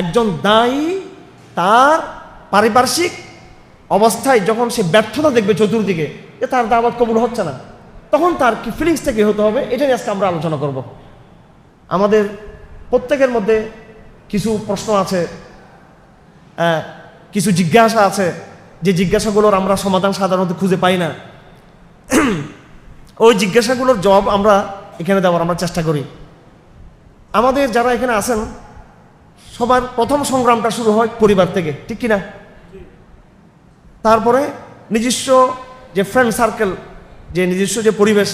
একজন দায়ী তার পারিপার্শ্বিক অবস্থায় যখন সে ব্যর্থতা দেখবে চতুর্দিকে যে তার দাওয়াত কবুল হচ্ছে না। তখন তার কি ফিলিংসটা কি হতে হবে? এটা নিয়ে আজকে আমরা আলোচনা করব। আমাদের প্রত্যেকের মধ্যে কিছু প্রশ্ন আছে কিছু জিজ্ঞাসা আছে। যে জিজ্ঞাসাগুলোর আমরা সমাধান সাধারণত খুঁজে পাই না। ওই জিজ্ঞাসাগুলোর জবাব আমরা এখানে দেওয়ার আমরা চেষ্টা করি। আমাদের যারা এখানে আছেন সবার প্রথম সংগ্রামটা শুরু হয় পরিবার থেকে, ঠিক কিনা? তারপরে নিজস্ব যে ফ্রেন্ড সার্কেল যে নিজস্ব যে পরিবেশ,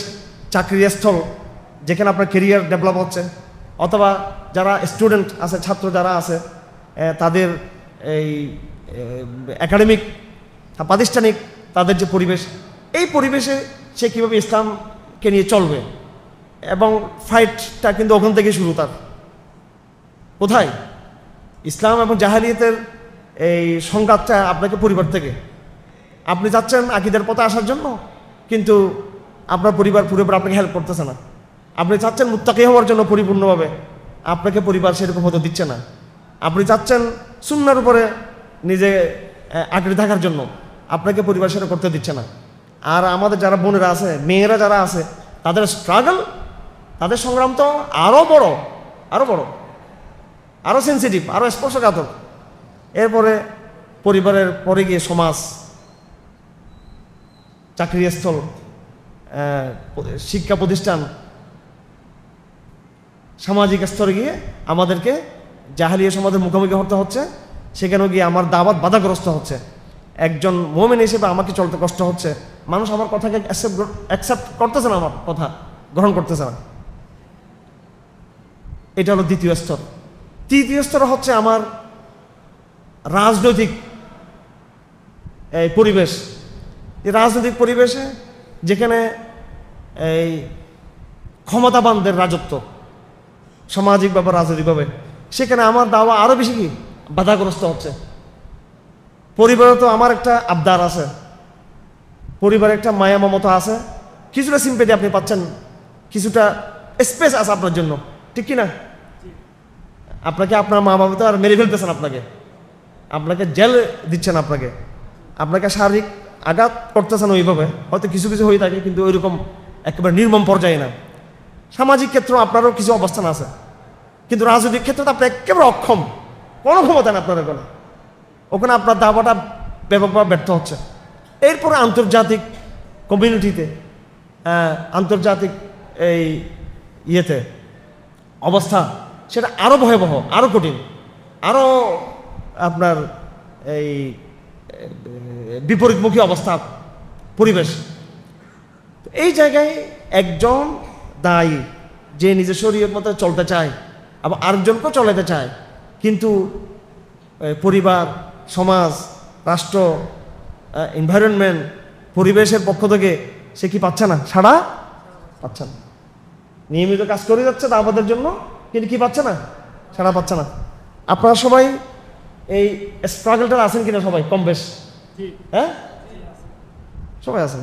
চাকরির স্থল, যেখানে আপনার কেরিয়ার ডেভেলপ হচ্ছে, অথবা যারা স্টুডেন্ট আছে, ছাত্র যারা আছে তাদের এই একাডেমিক প্রাতিষ্ঠানিক, তাদের যে পরিবেশ, এই পরিবেশে সে কীভাবে ইসলামকে নিয়ে চলবে এবং ফাইটটা কিন্তু ওখান থেকে শুরু তার। কোথায়? ইসলাম এবং জাহালিয়াতের এই সংঘাতটা আপনাকে পরিবার থেকে। আপনি যাচ্ছেন আকিদের পথে আসার জন্য, কিন্তু আপনার পরিবার পুরোপুরি আপনাকে হেল্প করতেছে না। আপনি চাচ্ছেন মুত্তাকি হওয়ার জন্য পরিপূর্ণভাবে, আপনাকে পরিবার সেরকম হতে দিচ্ছে না। আপনি চাচ্ছেন সুন্নার উপরে নিজে আঁকড়ে থাকার জন্য, আপনাকে পরিবার সেটা করতে দিচ্ছে না। আর আমাদের যারা বোনেরা আছে, মেয়েরা যারা আছে, তাদের স্ট্রাগল তাদের সংগ্রাম তো আরও বড় আরও বড়। আরও সেন্সিটিভ আরও স্পর্শকাতর। এরপরে পরিবারের পরে গিয়ে সমাজ, চাকরিস্থল শিক্ষা প্রতিষ্ঠান, সামাজিক স্তরে গিয়ে আমাদেরকে জাহালিয়া সমাজের মুখোমুখি হতে হচ্ছে। সেখানেও গিয়ে আমার দাওয়াত বাধাগ্রস্ত হচ্ছে। একজন মোমেন হিসেবে আমাকে চলতে কষ্ট হচ্ছে। মানুষ আমার কথাকে অ্যাকসেপ্ট করতেছে না আমার কথা, গ্রহণ করতেছে না। এটা হলো দ্বিতীয় স্তর। তৃতীয় স্তর হচ্ছে আমার রাজনৈতিক, এই পরিবেশ। এই রাজনৈতিক পরিবেশে যেখানে এই ক্ষমতাবানদের রাজত্ব, সামাজিকভাবে, রাজনৈতিকভাবে, সেখানে আমার দাওয়া আরও বেশি কি? বাধাগ্রস্ত হচ্ছে। পরিবারে তো আমার একটা আবদার আছে। পরিবারে একটা মায়া মমতা আছে। কিছুটা সিম্পেটি আপনি পাচ্ছেন, কিছুটা স্পেস আছে আপনার জন্য। ঠিক কি না আপনাকে আপনার মা বাবা তো আর মেরে ফেলতেছেন আপনাকে। আপনাকে জেল দিচ্ছেন আপনাকে। আপনাকে শারীরিক আঘাত করতেছেন ওইভাবে। হয়তো কিছু কিছু হয়ে থাকে, কিন্তু ওইরকম একেবারে নির্মম পর্যায়ে না। সামাজিক ক্ষেত্রে আপনারও কিছু অবস্থান আছে। কিন্তু রাজনৈতিক ক্ষেত্রে তো আপনি একেবারে অক্ষম। কোনো ক্ষমতা নেই আপনার ওখানে ওখানে আপনার দাবাটা ব্যাপকভাবে ব্যর্থ হচ্ছে। এরপরে আন্তর্জাতিক কমিউনিটিতে আন্তর্জাতিক এই ইয়েতে অবস্থা সেটা আরও ভয়াবহ আরও কঠিন আরও আপনার এই বিপরীতমুখী অবস্থা, পরিবেশ। এই জায়গায় একজন দায়ী, যে নিজের শরীরের মতো চলতে চায়, আবার আরেকজনকেও চলাতে চায়, কিন্তু পরিবার, সমাজ, রাষ্ট্র এনভায়রনমেন্ট পরিবেশের পক্ষ থেকে সে কি পাচ্ছে না? সাড়া পাচ্ছে না। নিয়মিত কাজ করে যাচ্ছে তা আমাদের জন্য কিন্তু কি পাচ্ছে না? সেটা পাচ্ছে না। আপনারা সবাই এই স্ট্রাগলটা আছেন কিনা সবাই? কম বেশ। হ্যাঁ? সবাই আছেন।